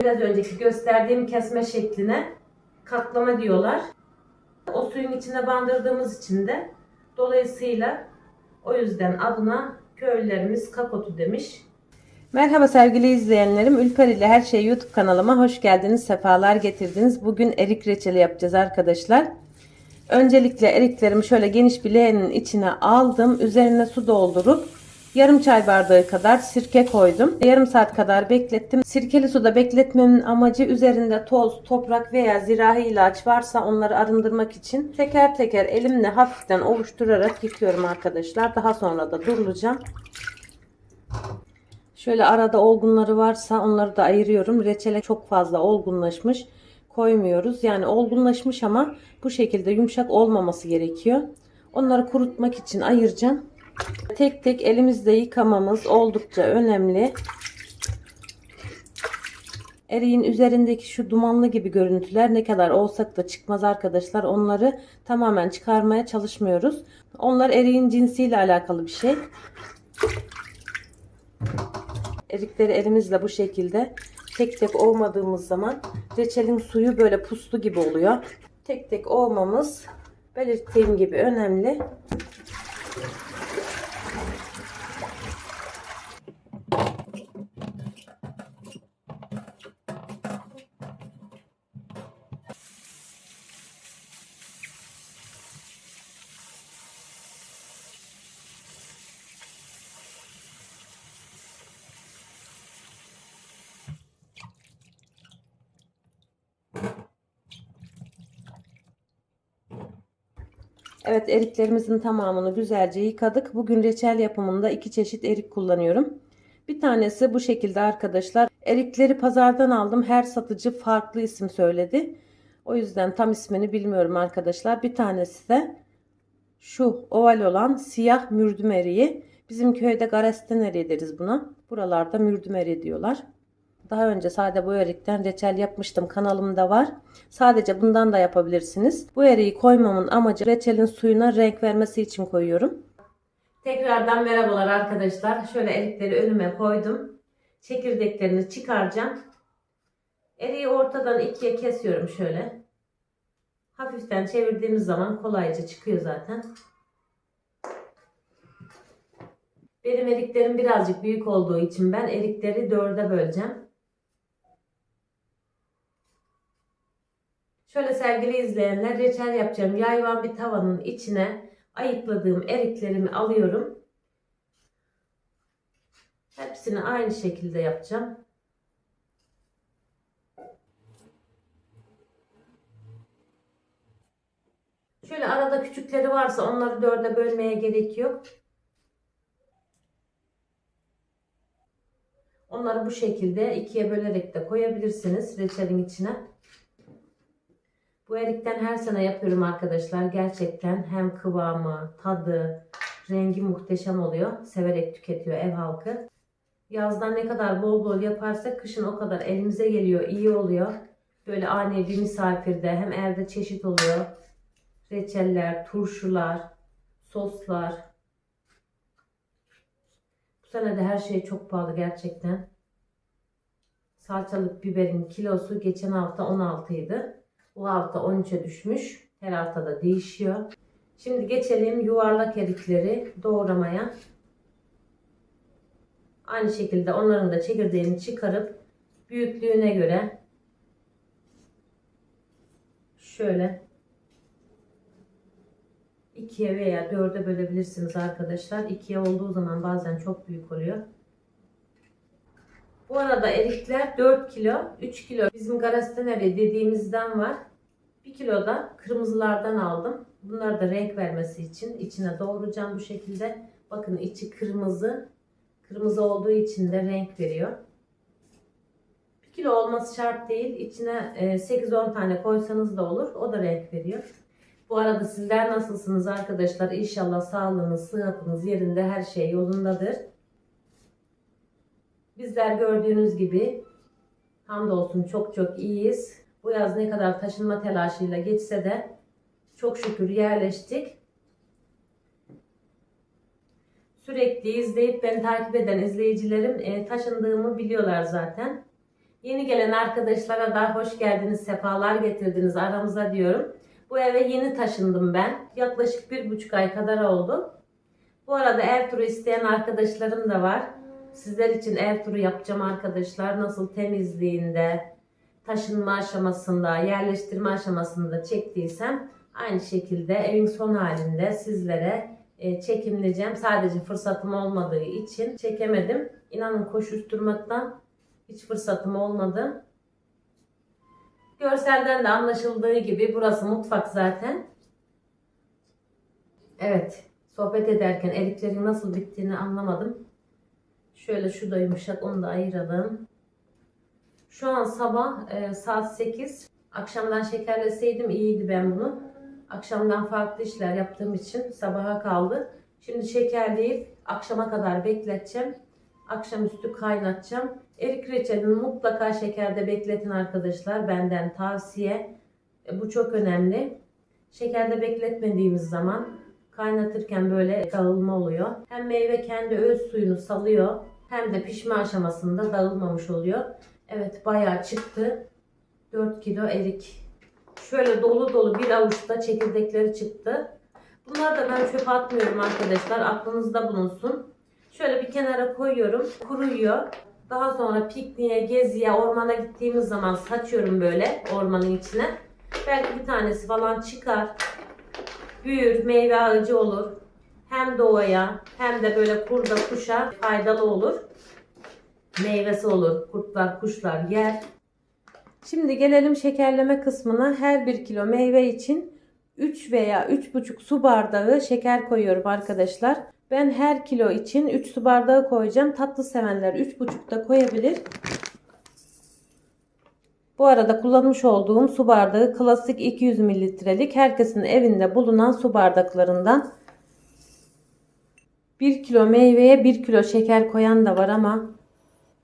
Biraz önceki gösterdiğim kesme şekline katlama diyorlar. O suyun içine bandırdığımız için de dolayısıyla o yüzden adına köylülerimiz kakotu demiş. Merhaba sevgili izleyenlerim. Ülper ile Her Şey YouTube kanalıma hoş geldiniz. Sefalar getirdiniz. Bugün erik reçeli yapacağız arkadaşlar. Öncelikle eriklerimi şöyle geniş bir leğenin içine aldım. Üzerine su doldurup yarım çay bardağı kadar sirke koydum. Yarım saat kadar beklettim. Sirkeli suda bekletmemin amacı üzerinde toz, toprak veya zirahi ilaç varsa onları arındırmak için teker teker elimle hafiften ovuşturarak yıkıyorum arkadaşlar. Daha sonra da durulacağım. Şöyle arada olgunları varsa onları da ayırıyorum. Reçele çok fazla olgunlaşmış koymuyoruz. Yani olgunlaşmış ama bu şekilde yumuşak olmaması gerekiyor. Onları kurutmak için ayıracağım. Tek tek elimizde yıkamamız oldukça önemli. Eriğin üzerindeki şu dumanlı gibi görüntüler ne kadar olsak da çıkmaz arkadaşlar. Onları tamamen çıkarmaya çalışmıyoruz. Onlar eriğin cinsiyle alakalı bir şey. Erikleri elimizle bu şekilde tek tek ovmadığımız zaman reçelin suyu böyle puslu gibi oluyor. Tek tek ovmamız belirttiğim gibi önemli. Evet eriklerimizin tamamını güzelce yıkadık. Bugün reçel yapımında iki çeşit erik kullanıyorum. Bir tanesi bu şekilde arkadaşlar. Erikleri pazardan aldım. Her satıcı farklı isim söyledi. O yüzden tam ismini bilmiyorum arkadaşlar. Bir tanesi de şu oval olan siyah mürdüm eriği. Bizim köyde garesten eriği deriz buna. Buralarda mürdüm eriği diyorlar. Daha önce sade bu erikten reçel yapmıştım. Kanalımda var. Sadece bundan da yapabilirsiniz. Bu eriği koymamın amacı reçelin suyuna renk vermesi için koyuyorum. Tekrardan merhabalar arkadaşlar. Şöyle erikleri önüme koydum. Çekirdeklerini çıkaracağım. Eriği ortadan ikiye kesiyorum şöyle. Hafiften çevirdiğimiz zaman kolayca çıkıyor zaten. Benim eriklerim birazcık büyük olduğu için ben erikleri dörde böleceğim. Şöyle sevgili izleyenler reçel yapacağım. Yayvan bir tavanın içine ayıkladığım eriklerimi alıyorum. Hepsini aynı şekilde yapacağım. Şöyle arada küçükleri varsa onları dörde bölmeye gerek yok. Onları bu şekilde ikiye bölerek de koyabilirsiniz reçelin içine. Bu erikten her sene yapıyorum arkadaşlar. Gerçekten hem kıvamı, tadı, rengi muhteşem oluyor. Severek tüketiyor ev halkı. Yazdan ne kadar bol bol yaparsak kışın o kadar elimize geliyor, iyi oluyor. Böyle ani bir misafirde hem evde çeşit oluyor. Reçeller, turşular, soslar. Bu sene de her şey çok pahalı gerçekten. Salçalık biberin kilosu geçen hafta 16 idi. Bu hafta 13'e düşmüş. Her hafta da değişiyor. Şimdi geçelim yuvarlak erikleri doğramaya. Aynı şekilde onların da çekirdeğini çıkarıp büyüklüğüne göre şöyle ikiye veya dörde bölebilirsiniz arkadaşlar. İkiye olduğu zaman bazen çok büyük oluyor. Bu arada erikler 4 kilo, 3 kilo bizim garasteneri dediğimizden var. 1 kilo da kırmızılardan aldım. Bunlar da renk vermesi için içine doğrayacağım bu şekilde. Bakın içi kırmızı. Kırmızı olduğu için de renk veriyor. 1 kilo olması şart değil. İçine 8-10 tane koysanız da olur. O da renk veriyor. Bu arada sizler nasılsınız arkadaşlar? İnşallah sağlığınız, sıhhatiniz yerinde her şey yolundadır. Bizler gördüğünüz gibi hamdolsun çok çok iyiyiz. Bu yaz ne kadar taşınma telaşıyla geçse de çok şükür yerleştik. Sürekli izleyip beni takip eden izleyicilerim e, taşındığımı biliyorlar zaten. Yeni gelen arkadaşlara da hoş geldiniz, sefalar getirdiniz aramıza diyorum. Bu eve yeni taşındım ben. Yaklaşık bir buçuk ay kadar oldu. Bu arada ev turu isteyen arkadaşlarım da var. Sizler için ev turu yapacağım arkadaşlar. Nasıl temizliğinde, taşınma aşamasında, yerleştirme aşamasında çektiysem aynı şekilde evin son halinde sizlere e, çekimleyeceğim. Sadece fırsatım olmadığı için çekemedim. İnanın koşuşturmaktan hiç fırsatım olmadı. Görselden de anlaşıldığı gibi burası mutfak zaten. Evet, sohbet ederken eriklerin nasıl bittiğini anlamadım. Şöyle şu da yumuşak, onu da ayıralım. Şu an sabah e, saat 8. Akşamdan şekerleseydim iyiydi ben bunu. Akşamdan farklı işler yaptığım için sabaha kaldı. Şimdi şekerleyip akşama kadar bekleteceğim. Akşamüstü kaynatacağım. Erik reçelini mutlaka şekerde bekletin arkadaşlar. Benden tavsiye. E, bu çok önemli. Şekerde bekletmediğimiz zaman kaynatırken böyle dağılma oluyor. Hem meyve kendi öz suyunu salıyor hem de pişme aşamasında dağılmamış oluyor. Evet bayağı çıktı. 4 kilo erik. Şöyle dolu dolu bir avuçta çekirdekleri çıktı. Bunları da ben çöpe atmıyorum arkadaşlar. Aklınızda bulunsun. Şöyle bir kenara koyuyorum. Kuruyor. Daha sonra pikniğe, geziye, ormana gittiğimiz zaman saçıyorum böyle ormanın içine. Belki bir tanesi falan çıkar. Büyür, meyve ağacı olur. Hem doğaya hem de böyle kurda kuşa faydalı olur. Meyvesi olur. Kurtlar, kuşlar yer. Şimdi gelelim şekerleme kısmına. Her 1 kilo meyve için 3 veya 3,5 su bardağı şeker koyuyorum arkadaşlar. Ben her kilo için 3 su bardağı koyacağım. Tatlı sevenler 3,5 da koyabilir. Bu arada kullanmış olduğum su bardağı klasik 200 mililitrelik herkesin evinde bulunan su bardaklarından. 1 kilo meyveye 1 kilo şeker koyan da var ama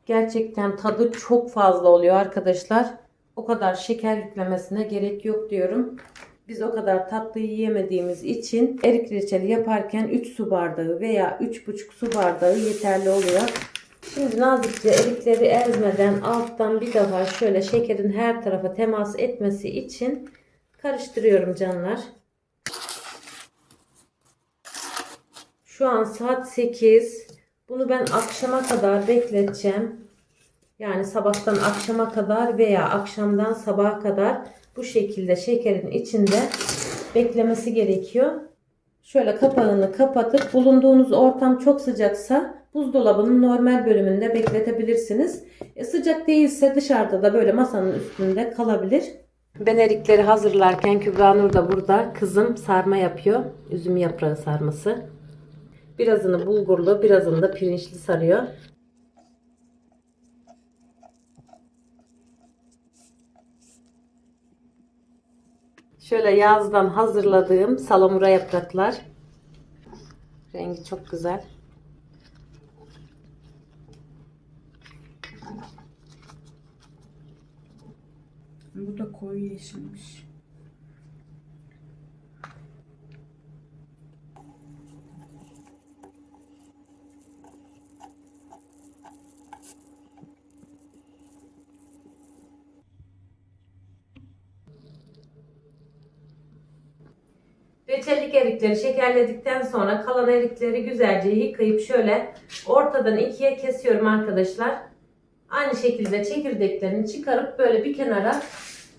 gerçekten tadı çok fazla oluyor arkadaşlar. O kadar şeker yüklemesine gerek yok diyorum. Biz o kadar tatlı yiyemediğimiz için erik reçeli yaparken 3 su bardağı veya 3,5 su bardağı yeterli oluyor. Şimdi nazikçe erikleri ezmeden alttan bir defa şöyle şekerin her tarafa temas etmesi için karıştırıyorum canlar. Şu an saat 8. Bunu ben akşama kadar bekleteceğim. Yani sabahtan akşama kadar veya akşamdan sabaha kadar bu şekilde şekerin içinde beklemesi gerekiyor. Şöyle kapağını kapatıp bulunduğunuz ortam çok sıcaksa buzdolabının normal bölümünde bekletebilirsiniz. E, sıcak değilse dışarıda da böyle masanın üstünde kalabilir. Ben erikleri hazırlarken Kübra Nur da burada kızım sarma yapıyor. Üzüm yaprağı sarması. Birazını bulgurlu, birazını da pirinçli sarıyor. Şöyle yazdan hazırladığım salamura yapraklar. Rengi çok güzel. Bu da koyu yeşilmiş. Reçellik erikleri şekerledikten sonra kalan erikleri güzelce yıkayıp şöyle ortadan ikiye kesiyorum arkadaşlar. Aynı şekilde çekirdeklerini çıkarıp böyle bir kenara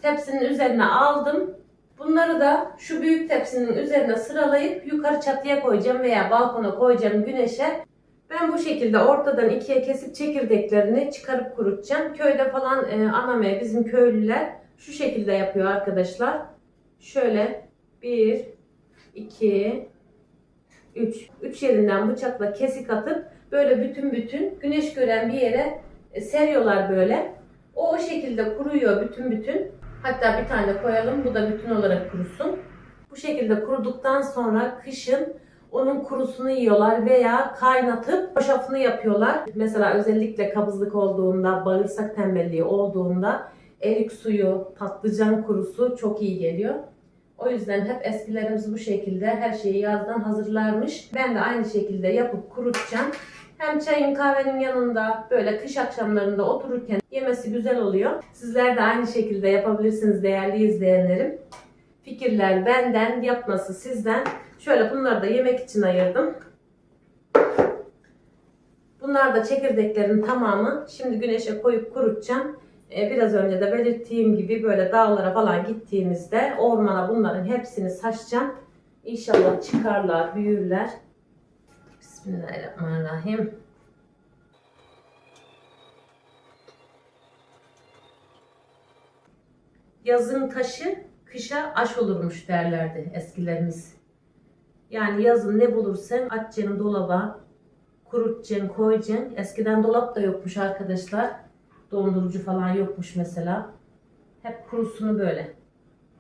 tepsinin üzerine aldım. Bunları da şu büyük tepsinin üzerine sıralayıp yukarı çatıya koyacağım veya balkona koyacağım güneşe. Ben bu şekilde ortadan ikiye kesip çekirdeklerini çıkarıp kurutacağım. Köyde falan e, anamaya bizim köylüler şu şekilde yapıyor arkadaşlar. Şöyle bir, 2 3 3 yerinden bıçakla kesik atıp böyle bütün bütün güneş gören bir yere e, seriyorlar böyle. O o şekilde kuruyor bütün bütün. Hatta bir tane koyalım bu da bütün olarak kurusun. Bu şekilde kuruduktan sonra kışın onun kurusunu yiyorlar veya kaynatıp hoşafını yapıyorlar. Mesela özellikle kabızlık olduğunda, bağırsak tembelliği olduğunda erik suyu, patlıcan kurusu çok iyi geliyor. O yüzden hep eskilerimiz bu şekilde her şeyi yazdan hazırlarmış. Ben de aynı şekilde yapıp kurutacağım. Hem çayın kahvenin yanında böyle kış akşamlarında otururken yemesi güzel oluyor. Sizler de aynı şekilde yapabilirsiniz değerli izleyenlerim. Fikirler benden, yapması sizden. Şöyle bunları da yemek için ayırdım. Bunlar da çekirdeklerin tamamı. Şimdi güneşe koyup kurutacağım. Ee, Biraz önce de belirttiğim gibi böyle dağlara falan gittiğimizde ormana bunların hepsini saçacağım. İnşallah çıkarlar, büyürler. Bismillahirrahmanirrahim. Yazın taşı kışa aş olurmuş derlerdi eskilerimiz. Yani yazın ne bulursan atacaksın dolaba, kurutacaksın, koyacaksın. Eskiden dolap da yokmuş arkadaşlar. Dondurucu falan yokmuş mesela. Hep kurusunu böyle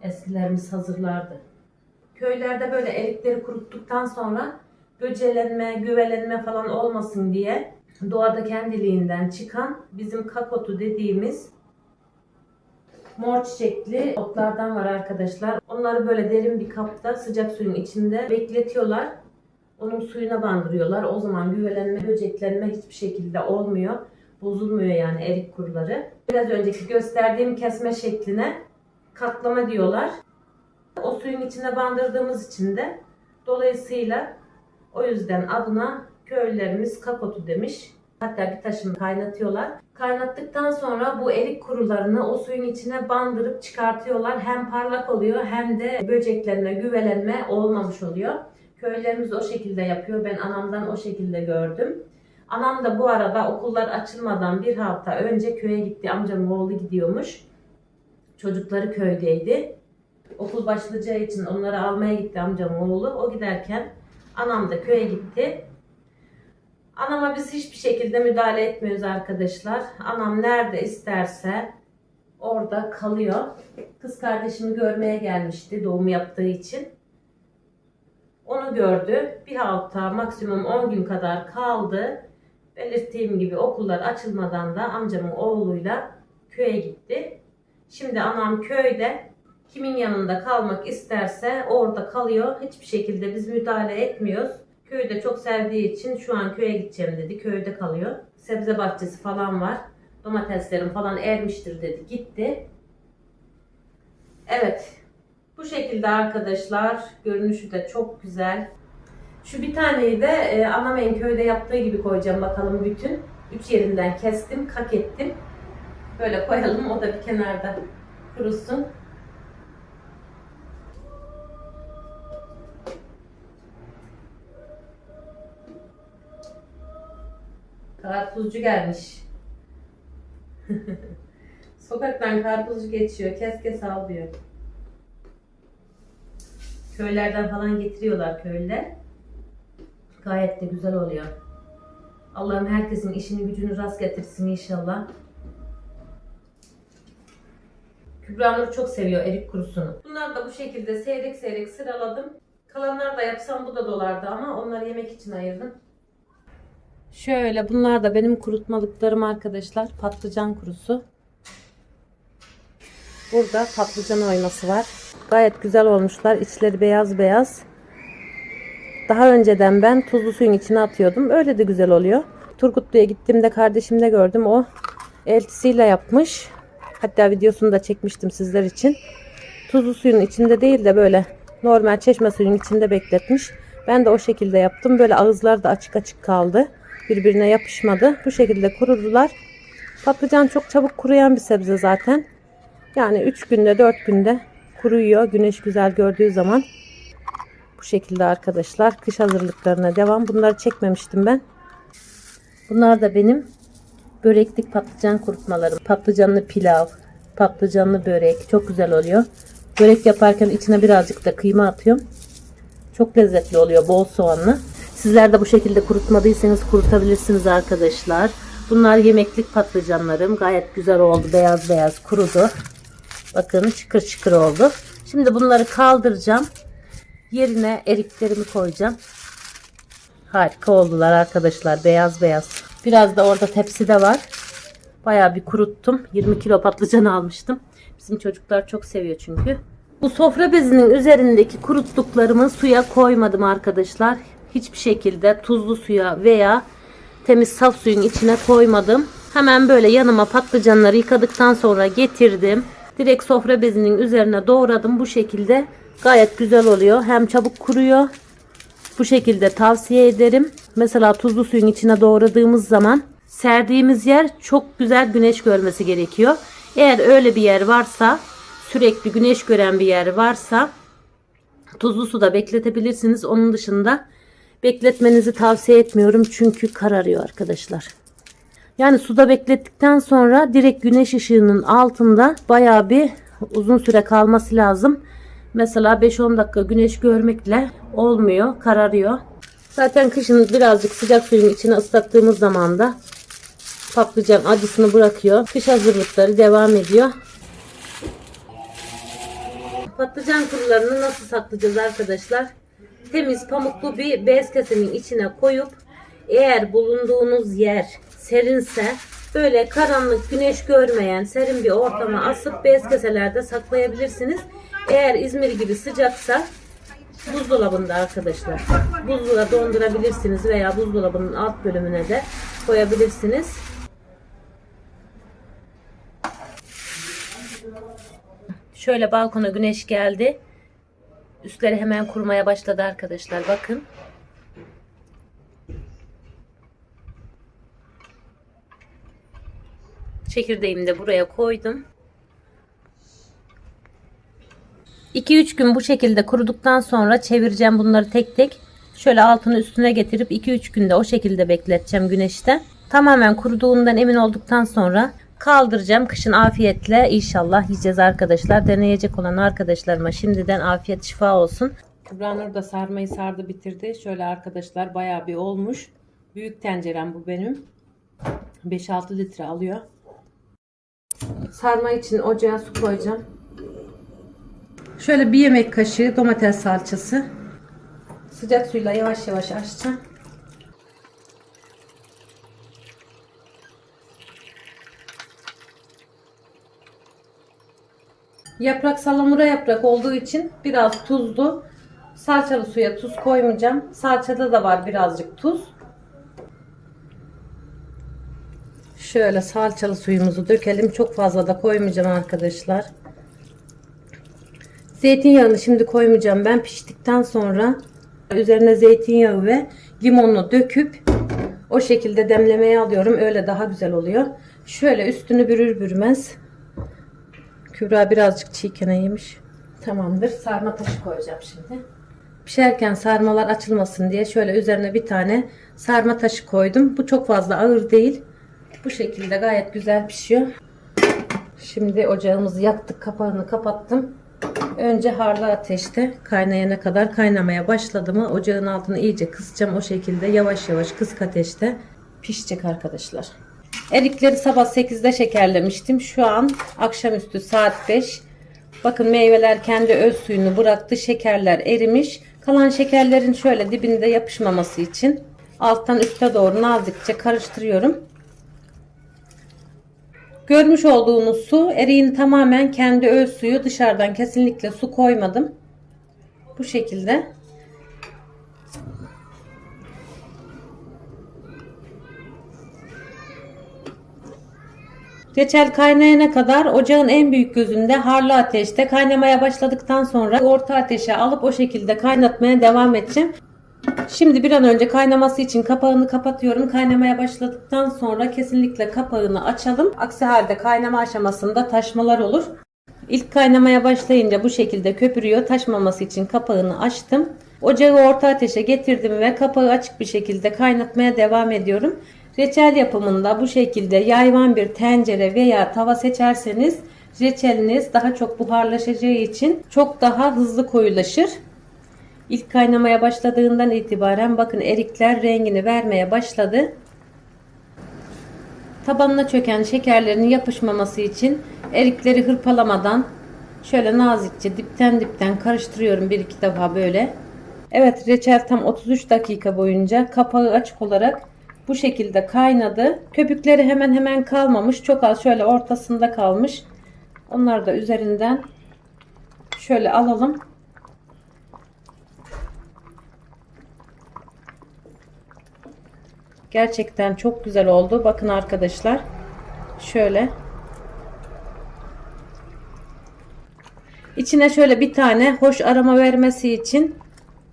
eskilerimiz hazırlardı. Köylerde böyle erikleri kuruttuktan sonra böcelenme, güvelenme falan olmasın diye doğada kendiliğinden çıkan bizim kakotu dediğimiz mor çiçekli otlardan var arkadaşlar. Onları böyle derin bir kapta sıcak suyun içinde bekletiyorlar. Onun suyuna bandırıyorlar. O zaman güvelenme, böceklenme hiçbir şekilde olmuyor. Bozulmuyor yani erik kuruları. Biraz önceki gösterdiğim kesme şekline katlama diyorlar. O suyun içine bandırdığımız için de dolayısıyla o yüzden adına köylülerimiz kakotu demiş. Hatta bir taşını kaynatıyorlar. Kaynattıktan sonra bu erik kurularını o suyun içine bandırıp çıkartıyorlar. Hem parlak oluyor hem de böceklenme, güvelenme olmamış oluyor. Köylerimiz o şekilde yapıyor. Ben anamdan o şekilde gördüm. Anam da bu arada okullar açılmadan bir hafta önce köye gitti. Amcamın oğlu gidiyormuş. Çocukları köydeydi. Okul başlayacağı için onları almaya gitti amcamın oğlu. O giderken anam da köye gitti. Anama biz hiçbir şekilde müdahale etmiyoruz arkadaşlar. Anam nerede isterse orada kalıyor. Kız kardeşimi görmeye gelmişti doğum yaptığı için. Onu gördü. Bir hafta maksimum 10 gün kadar kaldı. Belirttiğim gibi okullar açılmadan da amcamın oğluyla köye gitti. Şimdi anam köyde kimin yanında kalmak isterse orada kalıyor. Hiçbir şekilde biz müdahale etmiyoruz. Köyü de çok sevdiği için şu an köye gideceğim dedi. Köyde kalıyor. Sebze bahçesi falan var. Domateslerim falan ermiştir dedi. Gitti. Evet. Bu şekilde arkadaşlar. Görünüşü de çok güzel. Şu bir taneyi de e, Anamen köyde yaptığı gibi koyacağım bakalım bütün. Üç yerinden kestim, kak ettim. Böyle koyalım. O da bir kenarda kurusun. Karpuzcu gelmiş. Sokaktan karpuzcu geçiyor. Kes kes al diyor. Köylerden falan getiriyorlar köylüler. Gayet de güzel oluyor. Allah'ım herkesin işini gücünü rast getirsin inşallah. Kübra Nur çok seviyor erik kurusunu. Bunları da bu şekilde seyrek seyrek sıraladım. Kalanlar da yapsam bu da dolardı ama onları yemek için ayırdım. Şöyle bunlar da benim kurutmalıklarım arkadaşlar. Patlıcan kurusu. Burada patlıcan oyması var. Gayet güzel olmuşlar. İçleri beyaz beyaz. Daha önceden ben tuzlu suyun içine atıyordum. Öyle de güzel oluyor. Turgutlu'ya gittiğimde kardeşimde gördüm. O eltisiyle yapmış. Hatta videosunu da çekmiştim sizler için. Tuzlu suyun içinde değil de böyle normal çeşme suyun içinde bekletmiş. Ben de o şekilde yaptım. Böyle ağızlar da açık açık kaldı. Birbirine yapışmadı. Bu şekilde kurudular. Patlıcan çok çabuk kuruyan bir sebze zaten. Yani 3 günde 4 günde kuruyor. Güneş güzel gördüğü zaman. Bu şekilde arkadaşlar. Kış hazırlıklarına devam. Bunları çekmemiştim ben. Bunlar da benim böreklik patlıcan kurutmalarım. Patlıcanlı pilav, patlıcanlı börek. Çok güzel oluyor. Börek yaparken içine birazcık da kıyma atıyorum. Çok lezzetli oluyor. Bol soğanlı. Sizler de bu şekilde kurutmadıysanız kurutabilirsiniz arkadaşlar. Bunlar yemeklik patlıcanlarım. Gayet güzel oldu. Beyaz beyaz kurudu. Bakın çıkır çıkır oldu. Şimdi bunları kaldıracağım. Yerine eriklerimi koyacağım. Harika oldular arkadaşlar. Beyaz beyaz. Biraz da orada tepside var. Bayağı bir kuruttum. 20 kilo patlıcan almıştım. Bizim çocuklar çok seviyor çünkü. Bu sofra bezinin üzerindeki kuruttuklarımı suya koymadım arkadaşlar. Hiçbir şekilde tuzlu suya veya temiz saf suyun içine koymadım. Hemen böyle yanıma patlıcanları yıkadıktan sonra getirdim. Direkt sofra bezinin üzerine doğradım. Bu şekilde gayet güzel oluyor. Hem çabuk kuruyor. Bu şekilde tavsiye ederim. Mesela tuzlu suyun içine doğradığımız zaman serdiğimiz yer çok güzel güneş görmesi gerekiyor. Eğer öyle bir yer varsa sürekli güneş gören bir yer varsa tuzlu suda bekletebilirsiniz. Onun dışında bekletmenizi tavsiye etmiyorum çünkü kararıyor arkadaşlar. Yani suda beklettikten sonra direkt güneş ışığının altında bayağı bir uzun süre kalması lazım. Mesela 5-10 dakika güneş görmekle olmuyor, kararıyor. Zaten kışın birazcık sıcak suyun içine ıslattığımız zaman da patlıcan acısını bırakıyor. Kış hazırlıkları devam ediyor. Patlıcan kurularını nasıl saklayacağız arkadaşlar? Temiz pamuklu bir bez kesenin içine koyup eğer bulunduğunuz yer serinse böyle karanlık güneş görmeyen serin bir ortama asıp bez keselerde saklayabilirsiniz. Eğer İzmir gibi sıcaksa buzdolabında arkadaşlar. Buzluğa dondurabilirsiniz veya buzdolabının alt bölümüne de koyabilirsiniz. Şöyle balkona güneş geldi. Üstleri hemen kurumaya başladı arkadaşlar. Bakın. Çekirdeğimi de buraya koydum. 2-3 gün bu şekilde kuruduktan sonra çevireceğim bunları tek tek. Şöyle altını üstüne getirip 2-3 günde o şekilde bekleteceğim güneşte. Tamamen kuruduğundan emin olduktan sonra kaldıracağım. Kışın afiyetle inşallah yiyeceğiz arkadaşlar. Deneyecek olan arkadaşlarıma şimdiden afiyet şifa olsun. Kübra Nur da sarmayı sardı bitirdi. Şöyle arkadaşlar bayağı bir olmuş. Büyük tencerem bu benim. 5-6 litre alıyor. Sarma için ocağa su koyacağım. Şöyle bir yemek kaşığı domates salçası. Sıcak suyla yavaş yavaş açacağım. Yaprak salamura yaprak olduğu için biraz tuzlu. Salçalı suya tuz koymayacağım. Salçada da var birazcık tuz. Şöyle salçalı suyumuzu dökelim. Çok fazla da koymayacağım arkadaşlar. Zeytinyağını şimdi koymayacağım. Ben piştikten sonra üzerine zeytinyağı ve limonunu döküp o şekilde demlemeye alıyorum. Öyle daha güzel oluyor. Şöyle üstünü bürür bürmez. Kübra birazcık çiğken yemiş. Tamamdır. Sarma taşı koyacağım şimdi. Pişerken sarmalar açılmasın diye şöyle üzerine bir tane sarma taşı koydum. Bu çok fazla ağır değil. Bu şekilde gayet güzel pişiyor. Şimdi ocağımızı yaktık. Kapağını kapattım. Önce harlı ateşte kaynayana kadar kaynamaya başladı mı ocağın altını iyice kısacağım. O şekilde yavaş yavaş kısık ateşte pişecek arkadaşlar. Erikleri sabah 8'de şekerlemiştim. Şu an akşamüstü saat 5. Bakın meyveler kendi öz suyunu bıraktı. Şekerler erimiş. Kalan şekerlerin şöyle dibinde yapışmaması için alttan üste doğru nazikçe karıştırıyorum. Görmüş olduğunuz su eriğin tamamen kendi öz suyu dışarıdan kesinlikle su koymadım. Bu şekilde. Reçel kaynayana kadar ocağın en büyük gözünde harlı ateşte kaynamaya başladıktan sonra orta ateşe alıp o şekilde kaynatmaya devam edeceğim. Şimdi bir an önce kaynaması için kapağını kapatıyorum. Kaynamaya başladıktan sonra kesinlikle kapağını açalım. Aksi halde kaynama aşamasında taşmalar olur. İlk kaynamaya başlayınca bu şekilde köpürüyor. Taşmaması için kapağını açtım. Ocağı orta ateşe getirdim ve kapağı açık bir şekilde kaynatmaya devam ediyorum. Reçel yapımında bu şekilde yayvan bir tencere veya tava seçerseniz reçeliniz daha çok buharlaşacağı için çok daha hızlı koyulaşır. İlk kaynamaya başladığından itibaren bakın erikler rengini vermeye başladı. Tabanına çöken şekerlerin yapışmaması için erikleri hırpalamadan şöyle nazikçe dipten dipten karıştırıyorum bir iki defa böyle. Evet reçel tam 33 dakika boyunca kapağı açık olarak bu şekilde kaynadı. Köpükleri hemen hemen kalmamış. Çok az şöyle ortasında kalmış. Onları da üzerinden şöyle alalım. Gerçekten çok güzel oldu. Bakın arkadaşlar. Şöyle. İçine şöyle bir tane hoş aroma vermesi için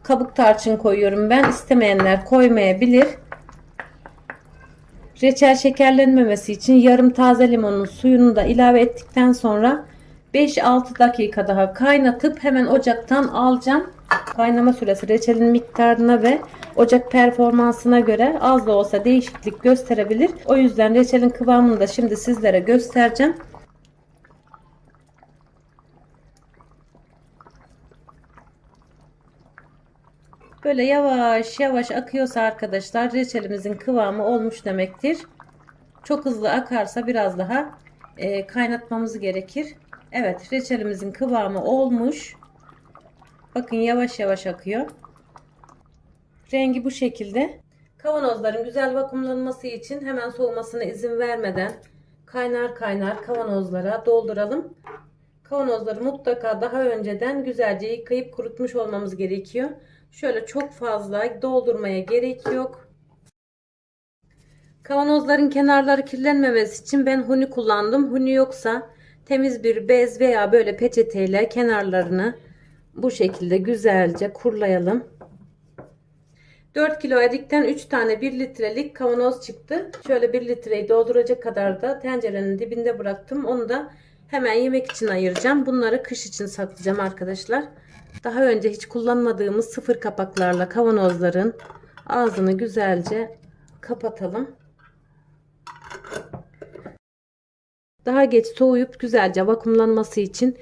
kabuk tarçın koyuyorum ben. İstemeyenler koymayabilir. Reçel şekerlenmemesi için yarım taze limonun suyunu da ilave ettikten sonra 5-6 dakika daha kaynatıp hemen ocaktan alacağım. Kaynama süresi reçelin miktarına ve ocak performansına göre az da olsa değişiklik gösterebilir. O yüzden reçelin kıvamını da şimdi sizlere göstereceğim. Böyle yavaş yavaş akıyorsa arkadaşlar reçelimizin kıvamı olmuş demektir. Çok hızlı akarsa biraz daha e, kaynatmamız gerekir. Evet reçelimizin kıvamı olmuş. Bakın yavaş yavaş akıyor. Rengi bu şekilde. Kavanozların güzel vakumlanması için hemen soğumasına izin vermeden kaynar kaynar kavanozlara dolduralım. Kavanozları mutlaka daha önceden güzelce yıkayıp kurutmuş olmamız gerekiyor. Şöyle çok fazla doldurmaya gerek yok. Kavanozların kenarları kirlenmemesi için ben huni kullandım. Huni yoksa temiz bir bez veya böyle peçeteyle kenarlarını bu şekilde güzelce kurulayalım. 4 kilo erikten 3 tane 1 litrelik kavanoz çıktı. Şöyle 1 litreyi dolduracak kadar da tencerenin dibinde bıraktım. Onu da hemen yemek için ayıracağım. Bunları kış için saklayacağım arkadaşlar. Daha önce hiç kullanmadığımız sıfır kapaklarla kavanozların ağzını güzelce kapatalım. Daha geç soğuyup güzelce vakumlanması için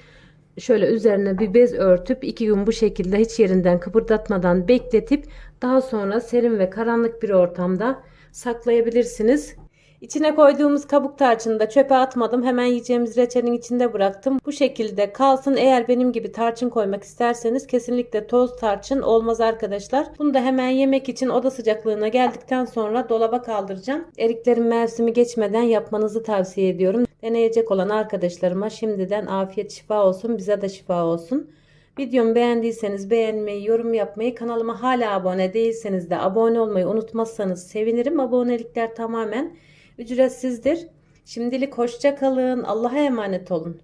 şöyle üzerine bir bez örtüp iki gün bu şekilde hiç yerinden kıpırdatmadan bekletip daha sonra serin ve karanlık bir ortamda saklayabilirsiniz. İçine koyduğumuz kabuk tarçını da çöpe atmadım. Hemen yiyeceğimiz reçelin içinde bıraktım. Bu şekilde kalsın. Eğer benim gibi tarçın koymak isterseniz kesinlikle toz tarçın olmaz arkadaşlar. Bunu da hemen yemek için oda sıcaklığına geldikten sonra dolaba kaldıracağım. Eriklerin mevsimi geçmeden yapmanızı tavsiye ediyorum. Deneyecek olan arkadaşlarıma şimdiden afiyet şifa olsun. Bize de şifa olsun. Videomu beğendiyseniz beğenmeyi, yorum yapmayı, kanalıma hala abone değilseniz de abone olmayı unutmazsanız sevinirim. Abonelikler tamamen ücretsizdir. Şimdilik hoşça kalın. Allah'a emanet olun.